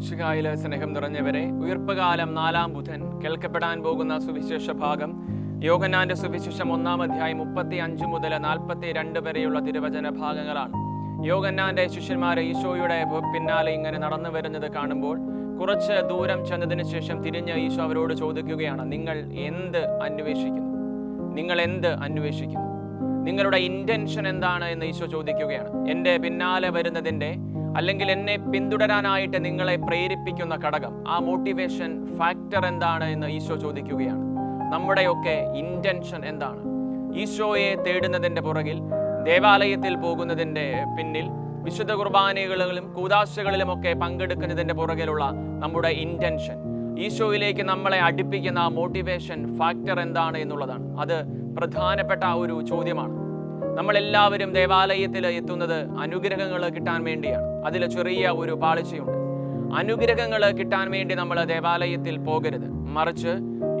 ശിഖായിലെ സ്നേഹം നിറഞ്ഞവരെ ഉയർപ്പകാലം നാലാം ബുധൻ കേൾക്കപ്പെടാൻ പോകുന്ന സുവിശേഷ ഭാഗം. യോഗനാന്റെ സുവിശേഷം ഒന്നാം അധ്യായം മുപ്പത്തി അഞ്ച് മുതൽ നാൽപ്പത്തി രണ്ട് വരെയുള്ള തിരുവചന ഭാഗങ്ങളാണ്. യോഗന്നാന്റെ ശിഷ്യന്മാർ ഈശോയുടെ പിന്നാലെ ഇങ്ങനെ നടന്നു വരുന്നത് കാണുമ്പോൾ കുറച്ച് ദൂരം ചെന്നതിന് ശേഷം തിരിഞ്ഞ് ഈശോ അവരോട് ചോദിക്കുകയാണ് നിങ്ങൾ എന്ത് അന്വേഷിക്കുന്നു? നിങ്ങൾ എന്ത് അന്വേഷിക്കുന്നു? നിങ്ങളുടെ ഇന്റൻഷൻ എന്താണ്? എന്ന് ഈശോ ചോദിക്കുകയാണ്. എന്റെ പിന്നാലെ വരുന്നതിന്റെ അല്ലെങ്കിൽ എന്നെ പിന്തുടരാനായിട്ട് നിങ്ങളെ പ്രേരിപ്പിക്കുന്ന ഘടകം. ആ മോട്ടിവേഷൻ ഫാക്ടർ എന്താണ് എന്ന് ഈശോ ചോദിക്കുകയാണ്. നമ്മുടെയൊക്കെ ഇന്റൻഷൻ എന്താണ്? ഈശോയെ തേടുന്നതിന്റെ പുറകിൽ ദേവാലയത്തിൽ പോകുന്നതിന്റെ പിന്നിൽ വിശുദ്ധ കുർബാനകളിലും കൂതാശകളിലുമൊക്കെ പങ്കെടുക്കുന്നതിന്റെ പുറകിലുള്ള നമ്മുടെ ഇന്റൻഷൻ ഈശോയിലേക്ക് നമ്മളെ അടുപ്പിക്കുന്ന ആ മോട്ടിവേഷൻ ഫാക്ടർ എന്താണ് എന്നുള്ളതാണ്. അത് പ്രധാനപ്പെട്ട ഒരു ചോദ്യമാണ്. നമ്മളെല്ലാവരും ദേവാലയത്തിൽ എത്തുന്നത് അനുഗ്രഹങ്ങൾ കിട്ടാൻ വേണ്ടിയാണ്. അതിൽ ചെറിയ ഒരു പാളിച്ചയുണ്ട്. അനുഗ്രഹങ്ങൾ കിട്ടാൻ വേണ്ടി നമ്മൾ ദേവാലയത്തിൽ പോകരുത്. മറിച്ച്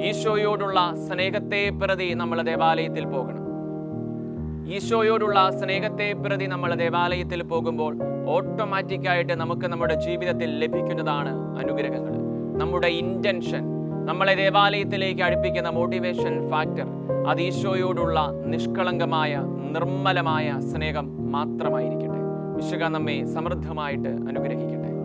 ഈശോയോടുള്ള സ്നേഹത്തെ പ്രതി നമ്മൾ ദേവാലയത്തിൽ പോകണം. ഈശോയോടുള്ള സ്നേഹത്തെ പ്രതി നമ്മൾ ദേവാലയത്തിൽ പോകുമ്പോൾ ഓട്ടോമാറ്റിക്കായിട്ട് നമുക്ക് നമ്മുടെ ജീവിതത്തിൽ ലഭിക്കുന്നതാണ് അനുഗ്രഹങ്ങൾ. നമ്മുടെ ഇന്റൻഷൻ നമ്മളെ ദേവാലയത്തിലേക്ക് അടുപ്പിക്കുന്ന മോട്ടിവേഷൻ ഫാക്ടർ അത് ഈശോയോടുള്ള നിഷ്കളങ്കമായ നിർമ്മലമായ സ്നേഹം മാത്രമായിരിക്കട്ടെ. വിശുക നമ്മെ സമൃദ്ധമായിട്ട് അനുഗ്രഹിക്കട്ടെ.